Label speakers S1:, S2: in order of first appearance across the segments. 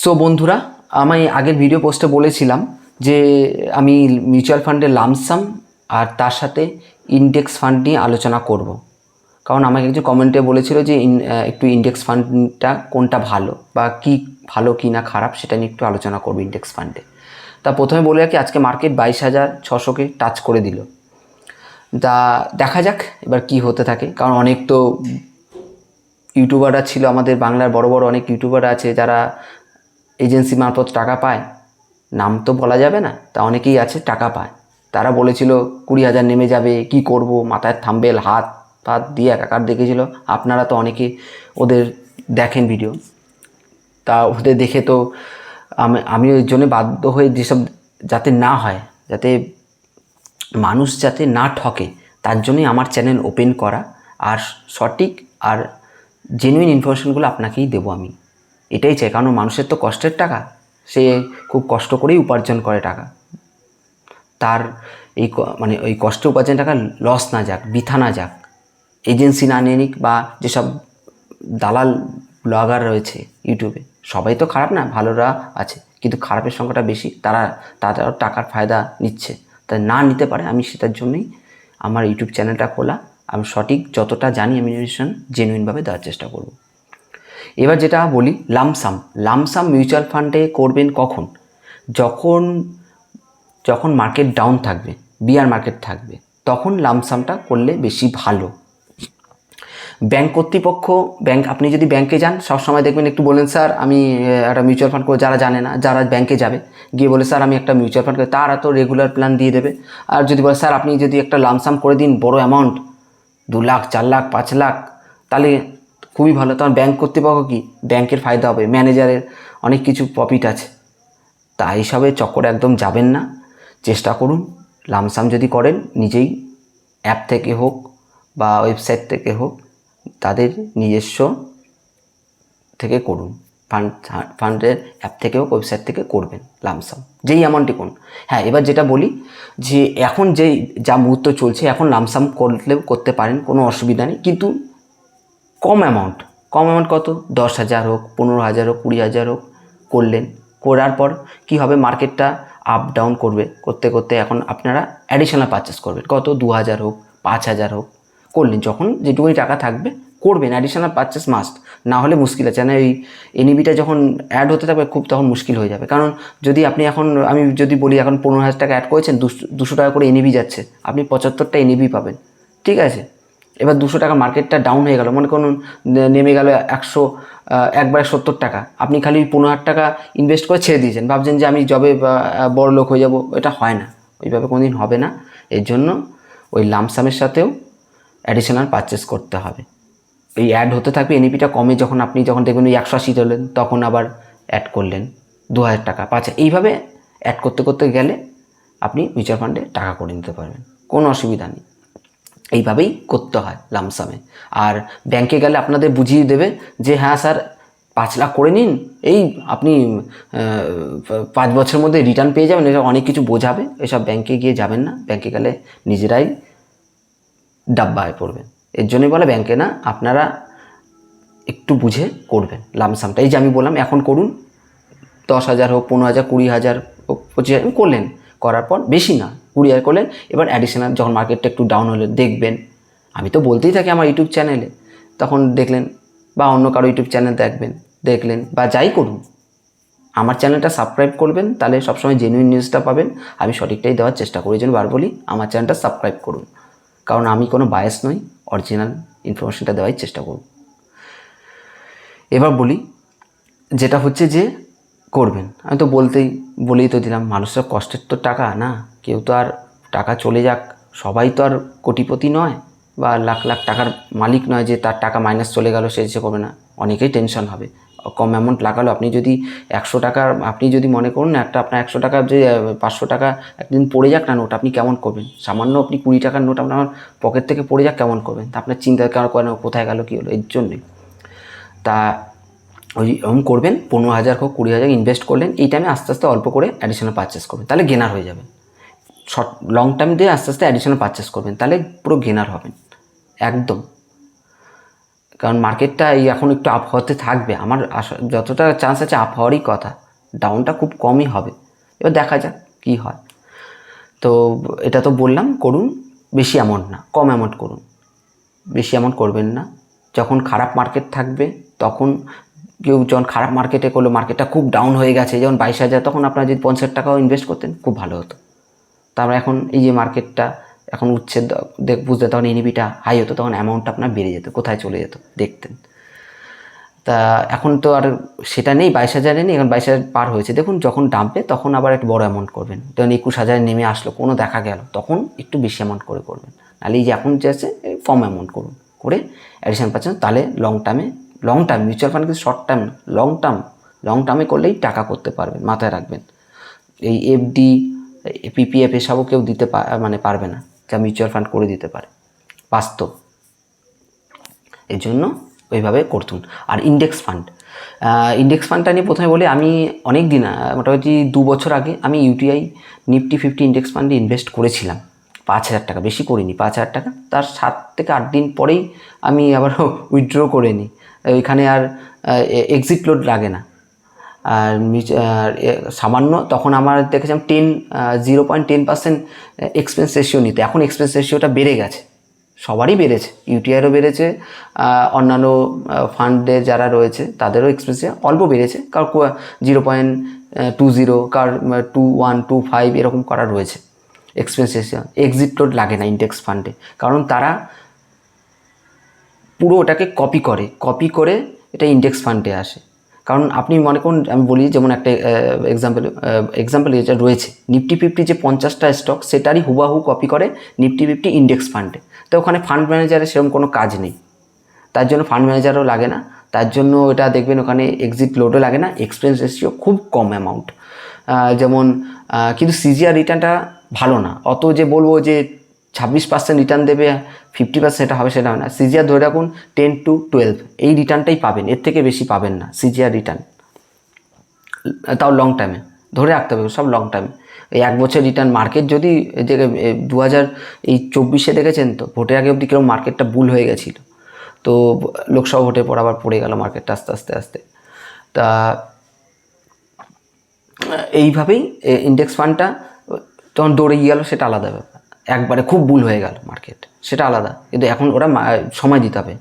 S1: So বন্ধুরা, আমি আগের ভিডিও পোস্টে বলেছিলাম যে আমি মিউচুয়াল ফান্ডের লামসাম আর তার সাথে ইন্ডেক্স ফান্ড নিয়ে আলোচনা করব। কারণ আমাকে একজন কমেন্টে বলেছিল যে একটু ইন্ডেক্স ফান্ডটা কোনটা ভালো বা কি ভালো কি না খারাপ সেটা নিয়ে একটু আলোচনা করব ইন্ডেক্স ফান্ডে তা প্রথমে বলে রাখি, আজকে মার্কেট বাইশ হাজার ছশোকে টাচ করে দিল তা দেখা যাক এবার কি হতে থাকে, কারণ অনেক তো ইউটিউবাররা ছিল আমাদের বাংলার বড় বড় অনেক ইউটিউবার আছে যারা এজেন্সি মারফত টাকা পায়? নাম তো বলা যাবে না, তা অনেকেই আছে, টাকা পায়। তারা বলেছিল, কুড়ি হাজার নেমে যাবে, কি করব? মাথায় থাম্বেল, হাত পাত দিয়ে একাকার দেখেছিল। আপনারা তো অনেকে ওদের দেখেন ভিডিও তা ওদের দেখে তো আমি আমি ওই জন্য বাধ্য হয়ে যেসব যাতে না হয়, যাতে মানুষ যাতে না ঠকে, তার জন্যই আমার চ্যানেল ওপেন করা। আর সঠিক আর জেনুইন ইনফরমেশনগুলো আপনাকেই দেবো আমি। এটাই চাই, কারণ মানুষের তো কষ্টের টাকা। সে খুব কষ্ট করেই উপার্জন করে টাকা। তার এই মানে ওই কষ্ট উপার্জন টাকা লস না যাক, বৃথা না যাক। এজেন্সি না নিয়ে নিক বা যেসব দালাল ব্লগার রয়েছে ইউটিউবে সবাই তো খারাপ না, ভালোরা আছে। কিন্তু খারাপের সংখ্যাটা বেশি, তারা, তারাও টাকার ফায়দা নিচ্ছে। তা না নিতে পারে, আমি সেটার জন্যই আমার ইউটিউব চ্যানেলটা খোলা। আমি সঠিক যতটা জানি আমি জেনুইনভাবে দেওয়ার চেষ্টা করব। এবার যেটা বলি লামসাম লামসাম মিউচুয়াল ফান্ডে করবেন কখন? যখন যখন মার্কেট ডাউন থাকবে বিয়ার মার্কেট থাকবে, তখন লামসামটা করলে বেশি ভালো। ব্যাংক কর্তৃপক্ষ ব্যাংক আপনি যদি ব্যাংকে যান, সবসময় দেখবেন একটু বলেন স্যার, আমি একটা মিউচুয়াল ফান্ড করে যারা জানে না, যারা ব্যাংকে যাবে, গিয়ে বলে, স্যার, আমি একটা মিউচুয়াল ফান্ড করে তারা তো রেগুলার প্ল্যান দিয়ে দেবে। আর যদি বলে, স্যার, আপনি যদি একটা লামসাম করে দিন, বড় অ্যামাউন্ট দু লাখ, চার লাখ, পাঁচ লাখ, তাহলে খুবই ভালো। তখন ব্যাংক কর্তৃপক্ষ কি? ব্যাংকের ফায়দা হবে ম্যানেজারের অনেক কিছু প্রফিট আছে। তা হিসাবে চক্করে একদম যাবেন না। চেষ্টা করুন, লামসাম যদি করেন, নিজেই অ্যাপ থেকে হোক বা ওয়েবসাইট থেকে হোক, তাদের নিজস্ব থেকে করুন। ফান্ড ফান্ডের অ্যাপ থেকে হোক ওয়েবসাইট থেকে করবেন লামসাম। যেই অ্যামাউন্টই করুন। হ্যাঁ এবার যেটা বলি যে এখন যেই, যা মুহূর্ত চলছে, এখন লামসাম করলেও করতে পারেন, কোনো অসুবিধা নেই। কিন্তু কম অ্যামাউন্ট কম অ্যামাউন্ট কত? দশ হাজার হোক, পনেরো হাজার হোক, কুড়ি হাজার হোক করলেন। করার পর কি হবে? মার্কেটটা আপ ডাউন করবে। করতে করতে এখন আপনারা অ্যাডিশনাল পারচেস করবেন। কত? দু হাজার হোক, পাঁচ হাজার হোক করলেন। যখন যেটুকুনি টাকা থাকবে, করবেন। অ্যাডিশনাল পারচেস মাস্ট না হলে মুশকিল আছে। না এই এনইবিটা যখন অ্যাড হতে থাকবে, খুব তখন মুশকিল হয়ে যাবে। কারণ যদি আপনি এখন, আমি যদি বলি এখন পনেরো হাজার টাকা অ্যাড করেছেন, দুশো টাকা করে এনইবি যাচ্ছে। আপনি পঁচাত্তরটা এনইবি পাবেন। ঠিক আছে? এবার দুশো টাকা মার্কেটটা ডাউন হয়ে গেল। মনে করুন নেমে গেল একশো একবারে সত্তর টাকা। আপনি খালি পনেরো হাজার টাকা ইনভেস্ট করে ছেড়ে দিয়েছেন। ভাবছেন যে আমি জবে বড় লোক হয়ে যাব। এটা হয় না। ওইভাবে কোনো দিন হবে না। এর জন্য ওই লামসামের সাথেও অ্যাডিশনাল পারচেস করতে হবে। এই অ্যাড হতে থাকবে এনইপিটা কমে যখন আপনি যখন দেখবেন ওই একশো আশি হলেন, তখন আবার অ্যাড করলেন দু হাজার টাকা। পাঁচ হাজার এইভাবে অ্যাড করতে করতে গেলে আপনি মিউচুয়াল ফান্ডে টাকা করে নিতে পারবেন। কোনো অসুবিধা নেই। এইভাবেই করতে হয় লামসামে আর ব্যাংকে গেলে আপনাদের বুঝিয়ে দেবে যে হ্যাঁ স্যার, পাঁচ লাখ করে নিন, এই আপনি পাঁচ বছরের মধ্যে রিটার্ন পেয়ে যাবেন, এটা অনেক কিছু বোঝাবে। এসব ব্যাংকে গিয়ে যাবেন না। ব্যাংকে গেলে নিজেরাই ডাব্বায় পড়বেন। এর জন্যই বলে ব্যাংকে না, আপনারা একটু বুঝে করবেন লামসামটা এই যে আমি বললাম, এখন করুন, দশ হাজার হোক, পনেরো হাজার, কুড়ি হাজার হোক, পঁচিশ হাজার, করলেন, করার পর বেশি না। হাজার করলেন এবার অ্যাডিশনাল যখন মার্কেটটা একটু ডাউন হলে, দেখবেন। আমি তো বলতেই থাকি আমার ইউটিউব চ্যানেলে তখন দেখলেন বা অন্য কারও ইউটিউব চ্যানেল দেখবেন, দেখলেন বা যাই করুন। আমার চ্যানেলটা সাবস্ক্রাইব করবেন, তাহলে সবসময় জেনুইন নিউজটা পাবেন। আমি সঠিকটাই দেওয়ার চেষ্টা করি জন্য বার বলি, আমার চ্যানেলটা সাবস্ক্রাইব করুন। কারণ আমি কোনো বায়াস নই অরিজিনাল ইনফরমেশনটা দেওয়ার চেষ্টা করব। এবার বলি, যেটা হচ্ছে যে করবেন। আমি তো বলতেই, বলেই তো দিলাম, মানুষের কষ্টের তো টাকা, না? কেউ তো আর টাকা চলে যাক। সবাই তো আর কোটিপতি নয় বা লাখ লাখ টাকার মালিক নয় যে তার টাকা মাইনাস চলে গেল, সে সে করবে না। অনেকেই টেনশন হবে। কম অ্যামাউন্ট লাগালো, আপনি যদি একশো টাকার আপনি যদি মনে করুন একটা আপনার একশো টাকা যে, পাঁচশো টাকা একদিন পড়ে যাক না নোট, আপনি কেমন করবেন? সামান্য আপনি কুড়ি টাকার নোট আপনার পকেট থেকে পড়ে যাক, কেমন করবেন? তা আপনার চিন্তা করেন কোথায় গেল, কী হলো? এর জন্যই। তা ওই এরকম করবেন, পনেরো হাজার হোক, কুড়ি হাজার ইনভেস্ট করলেন, এই টাইমে আস্তে আস্তে অল্প করে অ্যাডিশনাল পারচেস করবেন। তাহলে গেনার হয়ে যাবেন। শর্ট লং টাইম দিয়ে আস্তে আস্তে অ্যাডিশনাল পারচেস করবেন, তাহলে পুরো গেনার হবেন। একদম। কারণ মার্কেটটা এই এখন একটু আপ হতে থাকবে। আমার যতটা চান্স আছে আপ হওয়ারই কথা। ডাউনটা খুব কমই হবে। এবার দেখা যাক কী হয়। তো এটা তো বললাম, করুন, বেশি অ্যামাউন্ট না, কম অ্যামাউন্ট করুন। বেশি অ্যামাউন্ট করবেন না। যখন খারাপ মার্কেট থাকবে, তখন কেউ যখন খারাপ মার্কেটে করল মার্কেটটা খুব ডাউন হয়ে গেছে যেমন বাইশ হাজার, তখন আপনারা যদি পঞ্চাশ টাকাও ইনভেস্ট করতেন, খুব ভালো হতো। তারপর এখন এই যে মার্কেটটা এখন উচ্ছেদ দেখ, বুঝতে তখন এনইবিটা হাই হতো, তখন অ্যামাউন্টটা আপনার বেড়ে যেত, কোথায় চলে যেত, দেখতেন। তা এখন তো আর সেটা নেই, বাইশ হাজারে নেই, এখন বাইশ হাজার পার হয়েছে। দেখুন, যখন ডামবে তখন আবার একটু বড় অ্যামাউন্ট করবেন। যখন একুশ হাজারে নেমে আসলো, কোনো দেখা গেল, তখন একটু বেশি অ্যামাউন্ট করে করবেন। নাহলে এই যে এখন যে আছে কম অ্যামাউন্ট করুন। করে অ্যাডিশন পাচ্ছেন, তাহলে লং টার্মে লং টার্ম মিউচুয়াল ফান্ড কিন্তু short term long term long টার্মে করলেই টাকা করতে পারবেন, মাথায় রাখবেন। এই এফডি পিপিএফ এসবও কেউ দিতে মানে পারবে না যা মিউচুয়াল ফান্ড করে দিতে পারে, বাস্তব। এই জন্য ওইভাবে করতুন। আর ইন্ডেক্স ফান্ড ইন্ডেক্স ফান্ডটা নিয়ে প্রথমে বলি, আমি অনেক দিন মোটামুটি দু বছর আগে আমি ইউটিআই নিফটি ফিফটি ইন্ডেক্স ফান্ডে ইনভেস্ট করেছিলাম, পাঁচ হাজার টাকা, বেশি করিনি, পাঁচ হাজার টাকা। তার সাত থেকে আট দিন পরেই আমি আবার উইথড্র করে নিই। ওইখানে আর এক্সিট লোড লাগে না। আর সামান্য, তখন আমার দেখেছিলাম ten zero point ten percent expense ratio নিতে। এখন এক্সপেন্স রেশিওটা বেড়ে গেছে। সবারই বেড়েছে। ইউটিআইয়েরও বেড়েছে অন্যান্য ফান্ডে যারা রয়েছে, তাদেরও এক্সপেন্স অল্প বেড়েছে। কার জিরো পয়েন্ট টু জিরো কার টু ওয়ান টু ফাইভ এরকম করা রয়েছে। এক্সপেন্স রেশিও এক্সিট লোড লাগে না ইন্ডেক্স ফান্ডে কারণ তারা পুরো ওটাকে কপি করে কপি করে এটা ইন্ডেক্স ফান্ডে আসে। কারণ আপনি মনে করুন, আমি বলি যেমন একটা এক্সাম্পল এক্সাম্পল যেটা রয়েছে। নিফটি ফিফটি যে পঞ্চাশটা স্টক সেটারই হুবাহু কপি করে নিফটি ফিফটি ইন্ডেক্স ফান্ডে তো ওখানে ফান্ড ম্যানেজারের সেরকম কোনো কাজ নেই। তার জন্য ফান্ড ম্যানেজারও লাগে না। তার জন্য এটা দেখবেন ওখানে এক্সিট লোডও লাগে না এক্সপেন্স রেশিও খুব কম অ্যামাউন্ট যেমন কিন্তু সিজিআর রিটার্নটা ভালো না। অত যে বলব যে ছাব্বিশ পার্সেন্ট রিটার্ন দেবে ফিফটি পার্সেন্ট হবে, সেটা হবে না। সিজিআর ধরে রাখুন টেন টু টুয়েলভ এই রিটার্নটাই পাবেন, এর থেকে বেশি পাবেন না। সিজিআর রিটার্ন তাও লং টাইমে ধরে রাখতে হবে, সব লং টাইমে এই এক বছর রিটার্ন মার্কেট যদি যে দু হাজার এই চব্বিশে দেখেছেন তো? ভোটের আগে অবধি কীরকম মার্কেটটা বুল হয়ে গেছিল। তো লোকসভা ভোটের পর আবার পড়ে গেল মার্কেটটা আস্তে আস্তে আস্তে। তা, এইভাবেই ইন্ডেক্স ফান্ডটা তখন দৌড়ে গেল, সেটা আলাদা ব্যাপার। একবারে খুব ভুল হয়ে গেল মার্কেট সেটা আলাদা। কিন্তু এখন ওরা সময় দিতে হবে।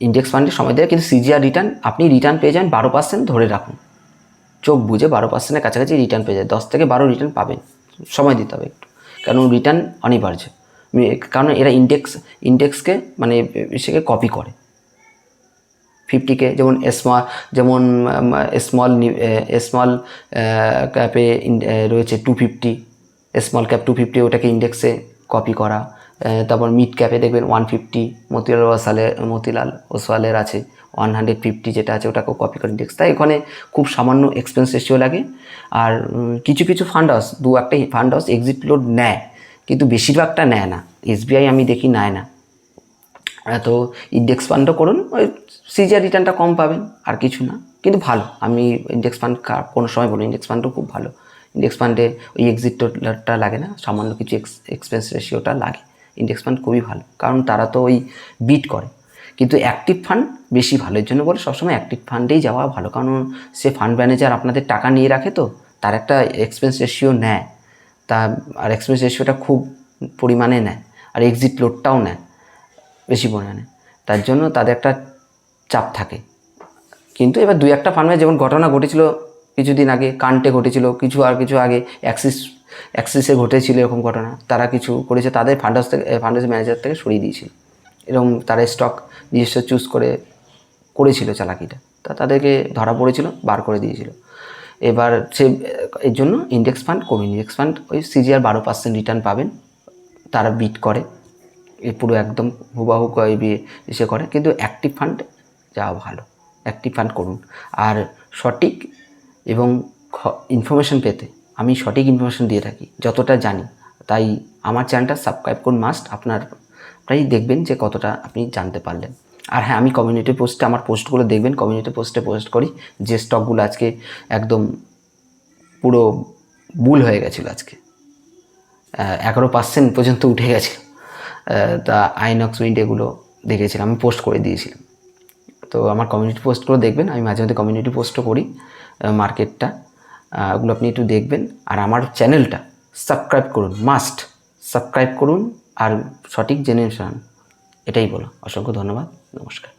S1: ইন্ডেক্স ফান্ডে সময় দেয় কিন্তু সিজিআর রিটার্ন আপনি রিটার্ন পেয়ে যান বারো পার্সেন্ট ধরে রাখুন। চোখ বুঝে বারো পার্সেন্টের কাছাকাছি রিটার্ন পেয়ে যায় দশ থেকে বারো রিটার্ন পাবেন। সময় দিতে হবে একটু। কারণ রিটার্ন অনিবার্য। কারণ এরা ইন্ডেক্স ইন্ডেক্সকে মানে সেকে কপি করে। ফিফটিকে যেমন স্মল যেমন স্মল স্মল ক্যাপে রয়েছে two fifty small cap two fifty ওটাকে ইন্ডেক্সে কপি করা। তারপর মিড ক্যাপে দেখবেন ওয়ান ফিফটি মতিলাল ওয়াসালে, মতিলাল ওসওয়ালের আছে ওয়ান হান্ড্রেড ফিফটি যেটা আছে, ওটাকেও কপি করে ইন্ডেক্স তাই এখানে খুব সামান্য এক্সপেন্স রেশিও লাগে। আর কিছু কিছু ফান্ড হাউস দু একটা ফান্ড হাউস এক্সিট লোড নেয়, কিন্তু বেশিরভাগটা নেয় না। এসবিআই আমি দেখি নেয় না। তো ইন্ডেক্স ফান্ডও করুন, ওই সিজিআর রিটার্নটা কম পাবেন, আর কিছু না। কিন্তু ভালো, আমি ইন্ডেক্স ফান্ড কোনো সময় বলি ইন্ডেক্স ফান্ডও খুব ভালো। ইন্ডেক্স ফান্ডে ওই এক্সিটটা লাগে না, সামান্য কিছু এক্স এক্সপেন্স রেশিওটা লাগে। ইন্ডেক্স ফান্ড খুবই ভালো, কারণ তারা তো ওই বিট করে। কিন্তু অ্যাক্টিভ ফান্ড বেশি ভালো, এর জন্য বলে সবসময় অ্যাক্টিভ ফান্ডেই যাওয়া ভালো। কারণ সে ফান্ড ম্যানেজার আপনাদের টাকা নিয়ে রাখে তো, তার একটা এক্সপেন্স রেশিও নেয়। তা, আর এক্সপেন্স রেশিওটা খুব পরিমাণে নেয়, আর এক্সিট লোডটাও নেয়, বেশি পরিমাণে। তার জন্য তাদের একটা চাপ থাকে। কিন্তু এবার দুই একটা ফার্মে যেমন ঘটনা ঘটেছিল কিছুদিন আগে কান্টে ঘটেছিল, কিছু আর কিছু আগে অ্যাক্সিস, অ্যাক্সিসে ঘটেছিল এরকম ঘটনা। তারা কিছু করেছে, তাদের ফান্ড হাউস থেকে ফান্ড হাউসের ম্যানেজার থেকে সরিয়ে দিয়েছিল। এরকম তারা স্টক নিজস্ব চুজ করে করেছিল চালাকিটা। তা তাদেরকে ধরা পড়েছিল, বার করে দিয়েছিল। এবার সে, এর জন্য ইন্ডেক্স ফান্ড কম ইন্ডেক্স ফান্ড ওই সিজিআর বারো পার্সেন্ট রিটার্ন পাবেন। তারা বিট করে। এ পুরো একদম হুবাহু এই করে। কিন্তু অ্যাক্টিভ ফান্ড যাওয়া ভালো। অ্যাক্টিভ ফান্ড করুন। আর সঠিক এবং ইনফরমেশন পেতে আমি সঠিক ইনফরমেশন দিয়ে থাকি, যতটা জানি। তাই আমার চ্যানেলটা সাবস্ক্রাইব করুন মাস্ট আপনার প্রায় দেখবেন যে কতটা আপনি জানতে পারলেন। আর হ্যাঁ আমি কমিউনিটি পোস্টে আমার পোস্টগুলো দেখবেন কমিউনিটি পোস্টে পোস্ট করি, যে স্টকগুলো আজকে একদম পুরো বুল হয়ে গেছিল আজকে। এগারো পার্সেন্ট পর্যন্ত উঠে গেছে। তা আইনক্স উইন্ড এগুলো দেখেছিলাম, আমি পোস্ট করে দিয়েছিলাম। তো আমার কমিউনিটি পোস্টগুলো দেখবেন। আমি মাঝে মাঝে কমিউনিটি পোস্টও করি মার্কেটটা ওগুলো আপনি একটু দেখবেন। আর আমার চ্যানেলটা সাবস্ক্রাইব করুন মাস্ট সাবস্ক্রাইব করুন। আর সঠিক জেনে এটাই বলো। অসংখ্য ধন্যবাদ। নমস্কার।